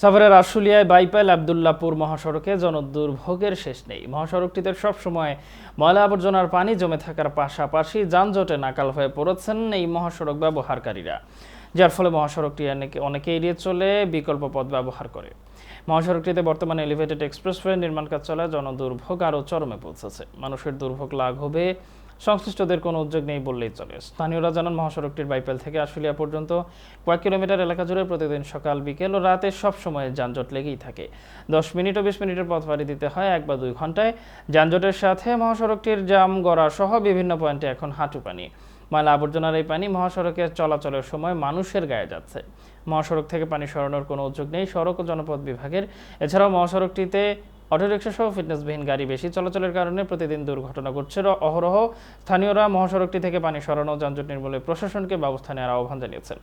সাভারের আশুলিয়ায় বাইপাল আবদুল্লাপুর মহাসড়কে জনদুর্ভোগের শেষ নেই। মহাসড়কটিতে সবসময় ময়লা আবর্জনার পানি জমে থাকার পাশাপাশি যানজটে নাকাল হয়ে পড়েছেন এই মহাসড়ক ব্যবহারকারীরা। যার ফলে মহাসড়কটি অনেকে- অনেকে এড়িয়ে চলে বিকল্প পথ ব্যবহার করে। মহাসড়কটিতে বর্তমানে এলিভেটেড এক্সপ্রেসওয়ে নির্মাণ কাজ চলায় জনদুর্ভোগ আরও চরমে পৌঁছেছে। মানুষের দুর্ভোগ লাঘবে সংশ্লিষ্টদের কোনো উদ্যোগ নেই বললেই চলে। স্থানীয়রা জানান, মহাসড়কটির বাইপেল থেকে আশুলিয়া পর্যন্ত কয়েক কিলোমিটার এলাকা জুড়ে প্রতিদিন সকাল, বিকেল ও রাতে সব সময় যানজট লেগেই থাকে। দশ মিনিট ও বিশ মিনিটের পথ পাড়ি দিতে হয় এক বা দুই ঘন্টায় যানজটের সাথে মহাসড়কটির জাম, গড়া সহ বিভিন্ন পয়েন্টে এখন হাঁটু পানি। ময়লা আবর্জনার এই পানি মহাসড়কে চলাচলের সময় মানুষের গায়ে যাচ্ছে। মহাসড়ক থেকে পানি সরানোর কোনো উদ্যোগ নেই। সড়ক ও জনপথ বিভাগের। এছাড়াও মহাসড়কটিতে অটোরিকশা সহ ফিটনেসবিহীন গাড়ি বেশি চলাচলের কারণে প্রতিদিন দুর্ঘটনা ঘটছে। অহরহ স্থানীয়রা মহাসড়কটি থেকে পানি সরানো, যানজট নির্মূলে প্রশাসনকে ব্যবস্থা নেওয়ার আহ্বান জানিয়েছেন।